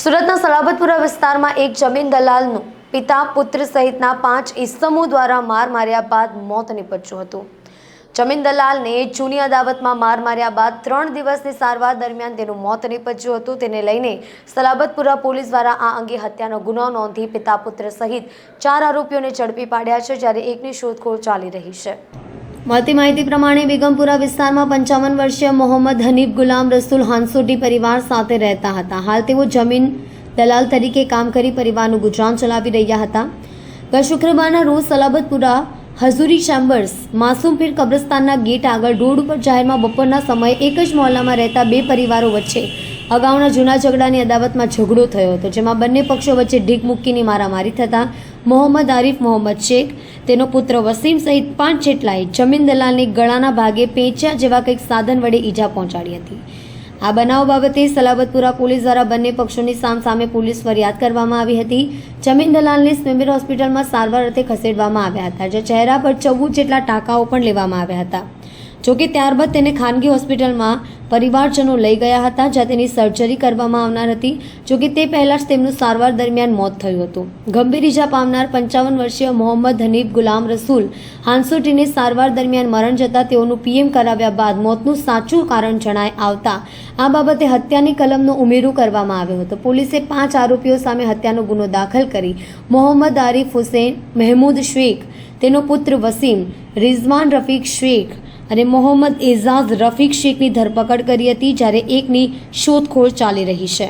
સુરતના સલાબતપુરા વિસ્તારમાં એક જમીન દલાલનું પિતા, પુત્ર સહિતના પાંચ ઇસમો દ્વારા માર માર્યા બાદ મોત નીપજ્યું હતું. જમીન દલાલને જૂની અદાવતમાં માર માર્યા બાદ ત્રણ દિવસની સારવાર દરમિયાન તેનું મોત નીપજ્યું હતું. તેને લઈને સલાબતપુરા પોલીસ દ્વારા આ અંગે હત્યાનો ગુનો નોંધી પિતા, પુત્ર સહિત ચાર આરોપીઓને ઝડપી પાડ્યા છે, જ્યારે એકની શોધખોળ ચાલી રહી છે. મળતી માહિતી પ્રમાણે બેગમપુરા વિસ્તારમાં પંચાવન વર્ષીય મોહમ્મદ હનીફ ગુલામ રસુલ હાંસોટી પરિવાર સાથે રહેતા હતા. હાલ તેઓ જમીન દલાલ તરીકે કામ કરી પરિવારનું ગુજરાન ચલાવી રહ્યા હતા. ગત શુક્રવારના રોજ સલાબતપુરા હઝુરી ચેમ્બર્સ માસુમપીર કબ્રસ્તાનના ગેટ આગળ રોડ ઉપર જાહેરમાં બપોરના સમયે એક જ મોહલ્લામાં રહેતા બે પરિવારો વચ્ચે અગાઉના જૂના ઝઘડાની અદાવતમાં ઝઘડો થયો હતો, જેમાં બંને પક્ષો વચ્ચે ઢીક મુક્કીની મારામારી થતાં મોહમ્મદ આરીફ મોહમ્મદ શેખ, તેનો પુત્ર વસીમ સહિત પાંચ જેટલાએ જમીન દલાલની ગળાના ભાગે પેંચ્યા જેવા કંઈક સાધન વડે ઈજા પહોંચાડી હતી. આ બનાવ બાબતે સલાબતપુરા પોલીસ દ્વારા બંને પક્ષોની સામસામે પોલીસ ફરિયાદ કરવામાં આવી હતી. જમીન દલાલને સ્મિમેર હોસ્પિટલમાં સારવાર અર્થે ખસેડવામાં આવ્યા હતા જે ચહેરા પર ચૌદ જેટલા ટાંકાઓ પણ લેવામાં આવ્યા હતા. જોકે ત્યારબાદ તેને ખાનગી હોસ્પિટલમાં પરિવારજનો લઈ ગયા હતા, જ્યાં તેની સર્જરી કરવામાં આવનાર હતી. જોકે તે પહેલાં જ તેમનું સારવાર દરમિયાન મોત થયું હતું. ગંભીર ઇજા પામનાર પંચાવન વર્ષીય મોહમ્મદ હનીફ ગુલામ રસૂલ હાંસોટીને સારવાર દરમિયાન મરણ જતાં તેઓનું પીએમ કરાવ્યા બાદ મોતનું સાચું કારણ જણાય આવતા આ બાબતે હત્યાની કલમનો ઉમેરો કરવામાં આવ્યો હતો. પોલીસે પાંચ આરોપીઓ સામે હત્યાનો ગુનો દાખલ કરી મોહમ્મદ આરિફ હુસેન, મહેમૂદ શેખ, તેનો પુત્ર વસીમ, રિઝવાન રફીક શેખ અને મોહમ્મદ એઝાઝ રફીક શેખની ધરપકડ કરી હતી જ્યારે એકની શોધખોળ ચાલી રહી છે.